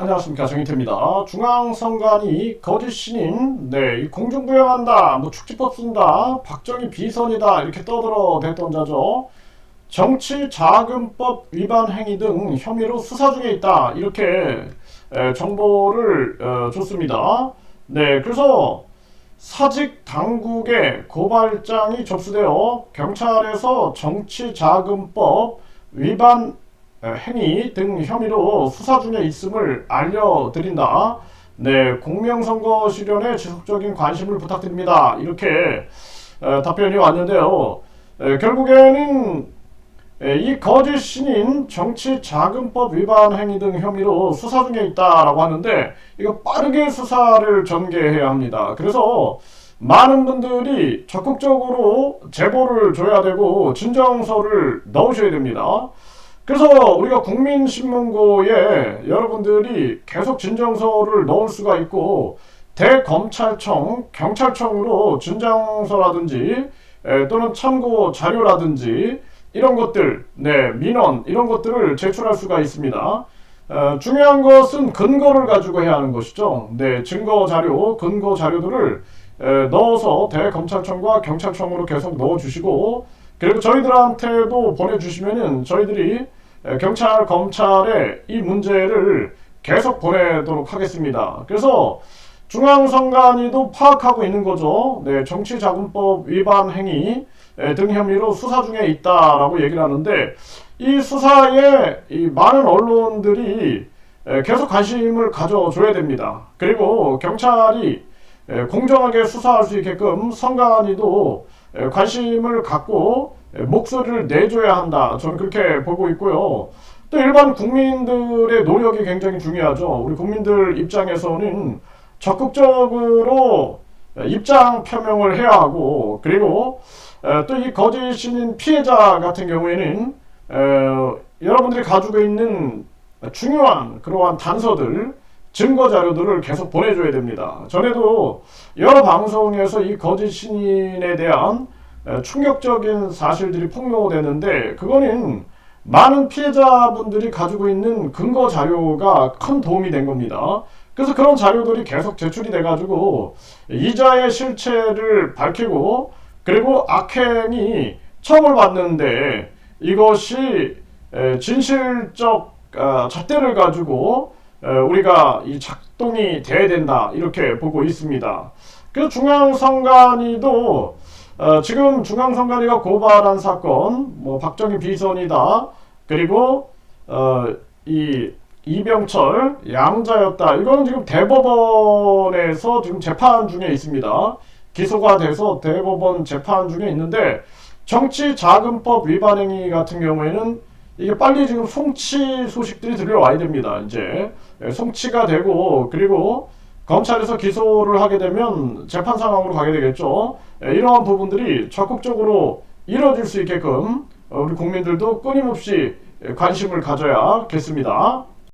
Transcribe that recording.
안녕하십니까 정인태입니다. 중앙선관위 거짓 신인, 네, 이 공중부양한다, 뭐 축지법 쓴다, 박정희 비선이다 이렇게 떠들어 댔던 자죠. 정치자금법 위반 행위 등 혐의로 수사 중에 있다 이렇게 에, 정보를 어, 줬습니다. 네, 그래서 사직 당국에 고발장이 접수되어 경찰에서 정치자금법 위반 행위 등 혐의로 수사 중에 있음을 알려드린다. 네, 공명선거 실현에 지속적인 관심을 부탁드립니다. 이렇게 에, 답변이 왔는데요. 에, 결국에는 에, 이 거짓 신인 정치 자금법 위반 행위 등 혐의로 수사 중에 있다라고 하는데 이거 빠르게 수사를 전개해야 합니다. 그래서 많은 분들이 적극적으로 제보를 줘야 되고 진정서를 넣으셔야 됩니다. 그래서 우리가 국민신문고에 여러분들이 계속 진정서를 넣을 수가 있고 대검찰청, 경찰청으로 진정서라든지 에, 또는 참고 자료라든지 이런 것들, 네, 민원 이런 것들을 제출할 수가 있습니다. 어, 중요한 것은 근거를 가지고 해야 하는 것이죠. 네, 증거 자료, 근거 자료들을 에, 넣어서 대검찰청과 경찰청으로 계속 넣어주시고 그리고 저희들한테도 보내주시면은 저희들이 에, 경찰, 검찰에 이 문제를 계속 보내도록 하겠습니다. 그래서 중앙선관위도 파악하고 있는 거죠. 네, 정치자금법 위반 행위 에, 등 혐의로 수사 중에 있다라고 얘기를 하는데 이 수사에 이 많은 언론들이 에, 계속 관심을 가져줘야 됩니다. 그리고 경찰이 에, 공정하게 수사할 수 있게끔 선관위도 에, 관심을 갖고 에, 목소리를 내줘야 한다. 저는 그렇게 보고 있고요. 또 일반 국민들의 노력이 굉장히 중요하죠. 우리 국민들 입장에서는 적극적으로 입장 표명을 해야 하고 그리고 또 이 거짓 신인 피해자 같은 경우에는 에, 여러분들이 가지고 있는 중요한 그러한 단서들 증거 자료들을 계속 보내줘야 됩니다. 전에도 여러 방송에서 이 거짓 신인에 대한 에, 충격적인 사실들이 폭로되는데 그거는 많은 피해자분들이 가지고 있는 근거 자료가 큰 도움이 된 겁니다. 그래서 그런 자료들이 계속 제출이 돼가지고 이자의 실체를 밝히고 그리고 악행이 처벌받는데 이것이 에, 진실적 어, 잣대를 가지고 에, 우리가 이 작동이 돼야 된다 이렇게 보고 있습니다. 그 중앙선관위도 어, 지금 중앙선관위가 고발한 사건, 뭐 박정희 비선이다, 그리고 어, 이 이병철 양자였다. 이거는 지금 대법원에서 지금 재판 중에 있습니다. 기소가 돼서 대법원 재판 중에 있는데 정치자금법 위반 행위 같은 경우에는 이게 빨리 지금 송치 소식들이 들려와야 됩니다. 이제 예, 송치가 되고 그리고 검찰에서 기소를 하게 되면 재판 상황으로 가게 되겠죠. 예, 이러한 부분들이 적극적으로 이루어질 수 있게끔 어, 우리 국민들도 끊임없이 관심을 가져야겠습니다.